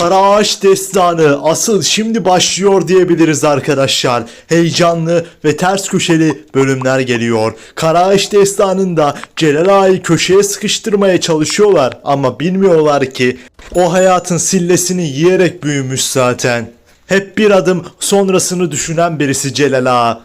Kara Ağaç Destanı asıl şimdi başlıyor diyebiliriz arkadaşlar. Heyecanlı ve ters köşeli bölümler geliyor. Kara Ağaç Destanı'nda Celal Ağa'yı köşeye sıkıştırmaya çalışıyorlar ama bilmiyorlar ki o hayatın sillesini yiyerek büyümüş zaten. Hep bir adım sonrasını düşünen birisi Celal Ağa.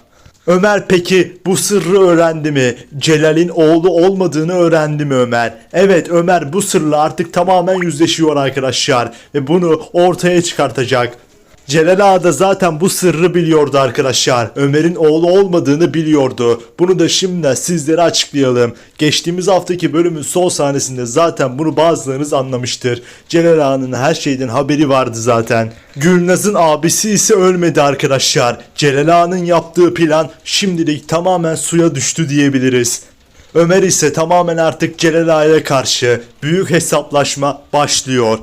Ömer peki bu sırrı öğrendi mi? Celal'in oğlu olmadığını öğrendi mi Ömer? Evet Ömer bu sırla artık tamamen yüzleşiyor arkadaşlar ve bunu ortaya çıkartacak. Celal Ağa da zaten bu sırrı biliyordu arkadaşlar. Ömer'in oğlu olmadığını biliyordu. Bunu da şimdi sizlere açıklayalım. Geçtiğimiz haftaki bölümün son sahnesinde zaten bunu bazılarınız anlamıştır. Celal Ağa'nın her şeyden haberi vardı zaten. Gülnaz'ın abisi ise ölmedi arkadaşlar. Celal Ağa'nın yaptığı plan şimdilik tamamen suya düştü diyebiliriz. Ömer ise tamamen artık Celal Ağa'ya karşı büyük hesaplaşma başlıyor.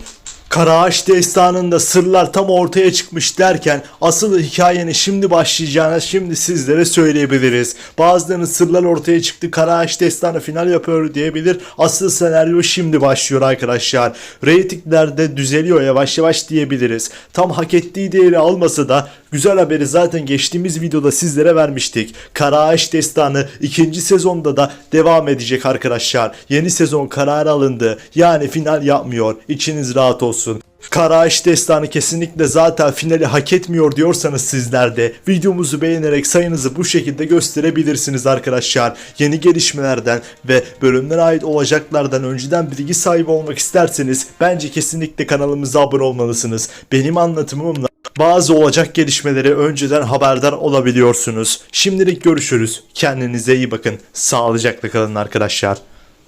Karaağaç destanında sırlar tam ortaya çıkmış derken asıl hikayenin şimdi başlayacağını şimdi sizlere söyleyebiliriz. Bazılarının sırlar ortaya çıktı Karaağaç destanı final yapıyor diyebilir. Asıl senaryo şimdi başlıyor arkadaşlar. Reytingler de düzeliyor yavaş yavaş diyebiliriz. Tam hak ettiği değeri almasa da güzel haberi zaten geçtiğimiz videoda sizlere vermiştik. Karaağaç destanı ikinci sezonda da devam edecek arkadaşlar. Yeni sezon kararı alındı. Yani final yapmıyor. İçiniz rahat olsun. Karaağaç Destanı kesinlikle zaten finali hak etmiyor diyorsanız sizler de videomuzu beğenerek sayınızı bu şekilde gösterebilirsiniz arkadaşlar. Yeni gelişmelerden ve bölümlere ait olacaklardan önceden bilgi sahibi olmak isterseniz bence kesinlikle kanalımıza abone olmalısınız. Benim anlatımımla bazı olacak gelişmeleri önceden haberdar olabiliyorsunuz. Şimdilik görüşürüz. Kendinize iyi bakın. Sağlıcakla kalın arkadaşlar.